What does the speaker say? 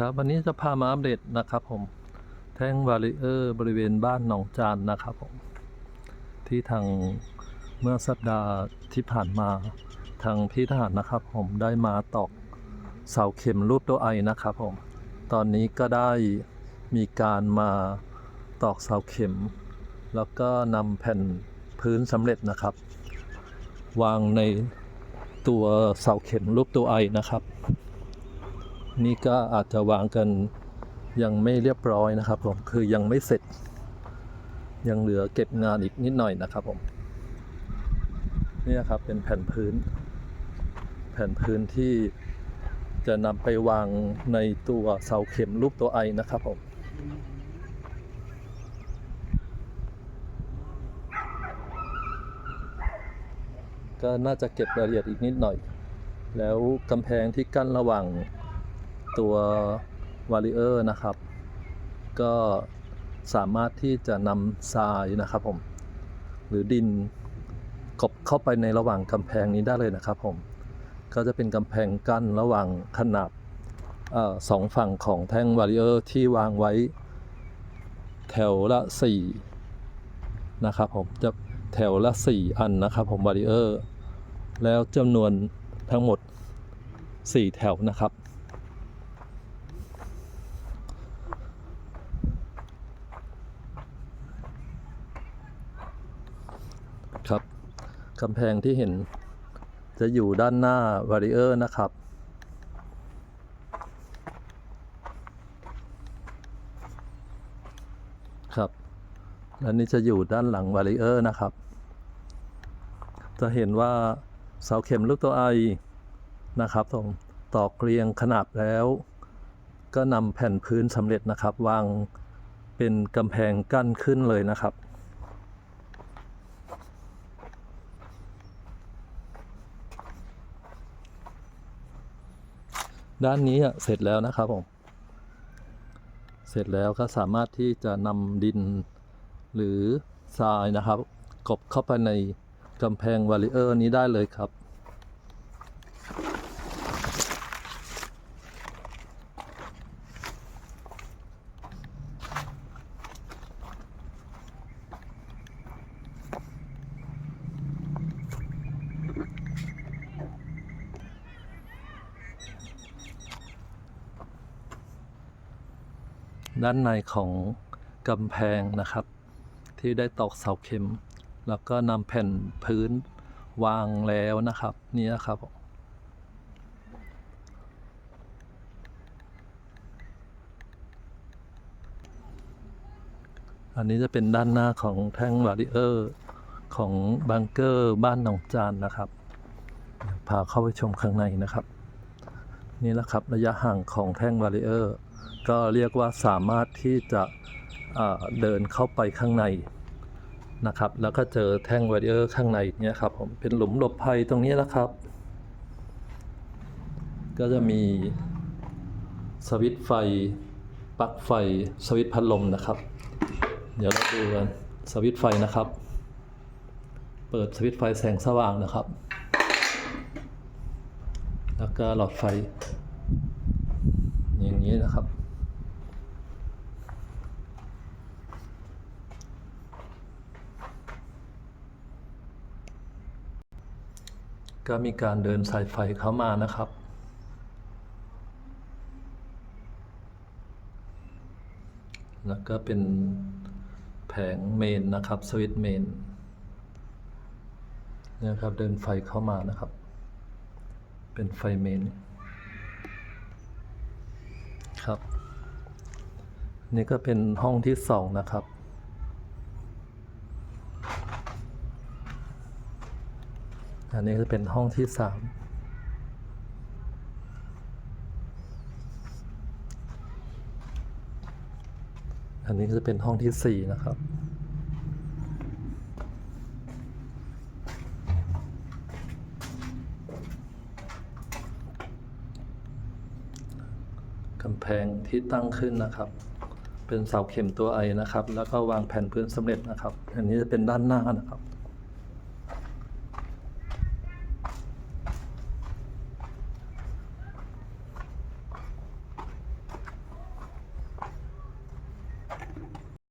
ครับวันนี้จะพามาอัปเดตนะครับผมแท่งบาริเออร์บริเวณบ้านหนองจานนะครับผมที่ทางเมื่อสัปดาห์ที่ผ่านมาทางพี่ทหารนะครับ ผมได้มาตอกเสาเข็มรูปตัวไอนะครับผมตอนนี้ก็ได้มีการมาตอกเสาเข็ม แล้วก็นำแผ่นพื้นสำเร็จนะครับ วางในตัวเสาเข็มรูปตัวไอนะครับ นี่ก็อาจจะวางกันยังไม่เรียบร้อยนะครับผมคือยังไม่เสร็จ ยังเหลือเก็บงานอีกนิดหน่อยนะครับผมนี่ครับเป็นแผ่นพื้น แผ่นพื้นที่จะนำไปวางในตัวเสาเข็มรูปตัวไอนะครับผมก็น่าจะเก็บรายละเอียดอีกนิดหน่อย แล้วกำแพงที่กั้นระหว่าง ตัววาริเออร์นะครับ ก็สามารถที่จะนำทรายนะครับผม หรือดินกบเข้าไปในระหว่างกำแพงนี้ได้เลยนะครับผม ก็จะเป็นกำแพงกั้นระหว่างขนาบออสองฝั่งของแท่งวาริเออร์ที่วางไว้ แถวละ 4 นะครับผมจะแถวละ 4 อันนะครับผมวาริเออร์แล้วจำนวนทั้งหมด 4 แถวนะครับ ครับกำแพงที่เห็นจะอยู่ด้านหน้าวาริเออร์นะครับ ครับและนี่จะอยู่ด้านหลังวาริเออร์นะครับ จะเห็นว่าเสาเข็มลูกตัวไอนะครับผมตอกเรียงขนาบแล้ว ก็นำแผ่นพื้นสำเร็จนะครับ วางเป็นกำแพงกั้นขึ้นเลยนะครับ ด้านนี้เสร็จแล้วนะครับผม เสร็จแล้วก็สามารถที่จะนำดินหรือทรายนะครับ กบเข้าไปในกำแพงวาริเออร์นี้ได้เลยครับ ด้านในของกำแพงนะครับ ที่ได้ตอกเสาเข็ม แล้วก็นำแผ่นพื้นวางแล้วนะครับนี่นะครับอันนี้จะเป็นด้านหน้าของแท่งบาริเออร์ของบังเกอร์บ้านหนองจานนะครับ พาเข้าไปชมข้างในนะครับ นี่แหละครับระยะห่างของแท่งบาริเออร์ ก็เรียกว่าสามารถที่จะเดินเข้าไปข้างในนะครับ แล้วก็เจอแท่งบาริเออร์ข้างในเนี่ยครับผมเป็นหลุมหลบภัยตรงนี้นะครับ ก็จะมีสวิตไฟปลั๊กไฟสวิตพัดลมนะครับ เดี๋ยวเราดูกันสวิตไฟนะครับ เปิดสวิตไฟแสงสว่างนะครับ แล้วก็หลอดไฟ อย่างนี้นะครับ ก็มีการเดินสายไฟเข้ามานะครับแล้วก็เป็นแผงเมนนะครับ สวิตเมนนี่ยครับ เดินไฟเข้ามานะครับ เป็นไฟเมน ครับ นี่ก็เป็นห้องที่สองนะครับ อันนี้จะเป็นห้องที่สามอันนี้จะเป็นห้องที่สี่นะครับ กำแพงที่ตั้งขึ้นนะครับ เป็นเสาเข็มตัวไอนะครับ แล้วก็วางแผ่นพื้นสำเร็จนะครับ อันนี้จะเป็นด้านหน้านะครับ